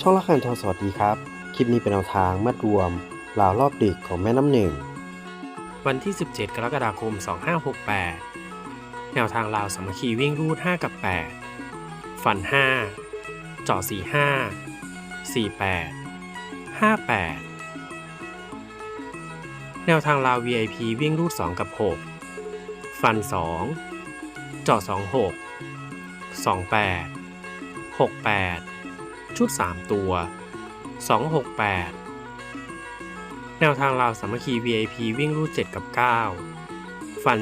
ช่องละคันทองสวัสดีครับ คลิปนี้เป็นแนวทางมัดรวมราวรอบดึกของแม่น้ำหนึ่ง วันที่ 17 กรกฎาคม 2568 แนวทางลาวสามัคคีวิ่งรูด 5 กับ8ฟัน 5 เจาะ45 48 58 แนวทางลาว VIP วิ่งรูด 2 กับ 6 ฟัน 2 เจาะ26 28 68 ชุด 3 ตัว 268 แนวทางลาวสามัคคี VIP วิ่งรูด 7 กับ 9 ฟัน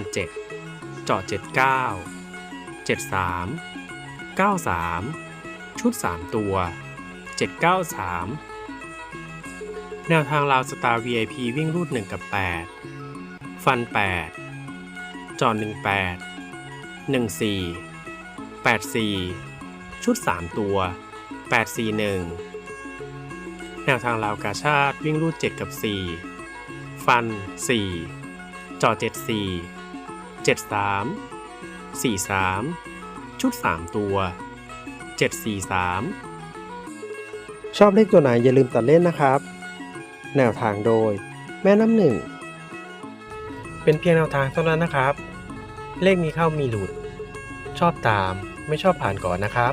7 เจาะ 79 73 93 ชุด 3 ตัว 793 แนวทางลาวสตาร์ VIP วิ่งรูด 1 กับ 8 ฟัน 8จาะ18 14 84 ชุด 3 ตัว 841 แนวทางลาวกาชาติวิ่งรูด 7 กับ 4 ฟัน 4จอ74 73 43 ชุด 3 ตัว 743 ชอบเลขตัวไหนอย่าลืมตัดเล่นนะครับ แนวทางโดย แม่น้ำหนึ่ง เป็นเพียงแนวทางเท่านั้นนะครับ เลขมีเข้ามีหลุด ชอบตามไม่ชอบผ่านก่อนนะครับ